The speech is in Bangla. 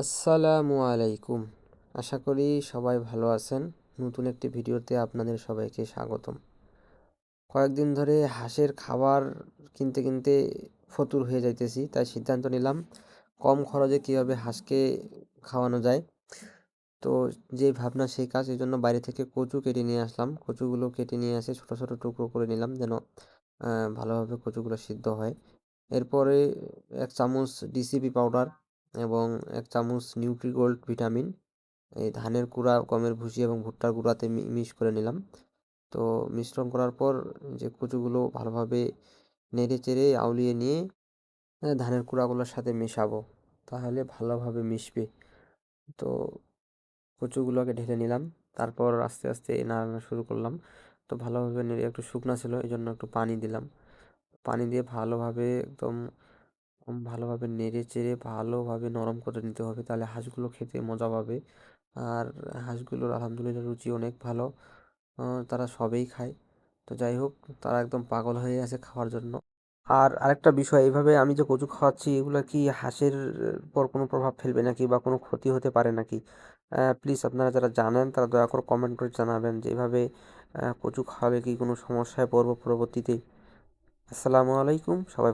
আসসালামু আলাইকুম। আশা করি সবাই ভালো আছেন। নতুন একটি ভিডিওতে আপনাদের সবাইকে স্বাগতম। কয়েকদিন ধরে হাঁসের খাবার কিনতে কিনতে ফতুর হয়ে যাইতেছি, তাই সিদ্ধান্ত নিলাম কম খরচে কীভাবে হাঁসকে খাওয়ানো যায়। তো যে ভাবনা, সেই কাজ, এই জন্য বাইরে থেকে কচু কেটে নিয়ে আসলাম। কচুগুলো কেটে নিয়ে এসে ছোটো ছোটো টুকরো করে নিলাম যেন ভালোভাবে কচুগুলো সিদ্ধ হয়। এরপরে এক চামচ ডিসিপি পাউডার এবং এক চামচ নিউট্রিগোল্ড ভিটামিন এই ধানের কুড়া গমের ভুসি এবং ভুট্টার গুঁড়াতে মিক্স করে নিলাম। তো মিশ্রণ করার পর যে কচুগুলো ভালোভাবে নেড়ে চেড়ে আউলিয়ে নিয়ে ধানের কুড়াগুলোর সাথে মেশাবো, তাহলে ভালোভাবে মিশবে। তো কচুগুলোকে ঢেলে নিলাম, তারপর আস্তে আস্তে নাড়ানো শুরু করলাম। তো ভালোভাবে নেড়ে একটু শুকনা ছিল এই জন্য একটু পানি দিলাম। পানি দিয়ে ভালোভাবে একদম ভালোভাবে নেড়ে চেড়ে ভালোভাবে নরম করে নিতে হবে। তাহলে হাঁসগুলো খেতে মজা পাবে। আর হাঁসগুলোর আলহামদুলিল্লাহ রুচি অনেক ভালো। তারা সবেই খায়। তো যাই হোক, তারা একদম পাগল হয়ে আছে খাওয়ার জন্য। আর আরেকটা বিষয়, এইভাবে আমি যে কচু খাওয়াচ্ছি, এগুলো কি হাঁসের পর কোনো প্রভাব ফেলবে নাকি বা কোনো ক্ষতি হতে পারে নাকি? প্লিজ আপনারা যারা জানেন, তারা দয়া করে কমেন্ট করে জানাবেন যে এভাবে কচু খাওয়ালে কি কোনো সমস্যায় পড়ব পরবর্তীতে। আসসালামু আলাইকুম, সবাই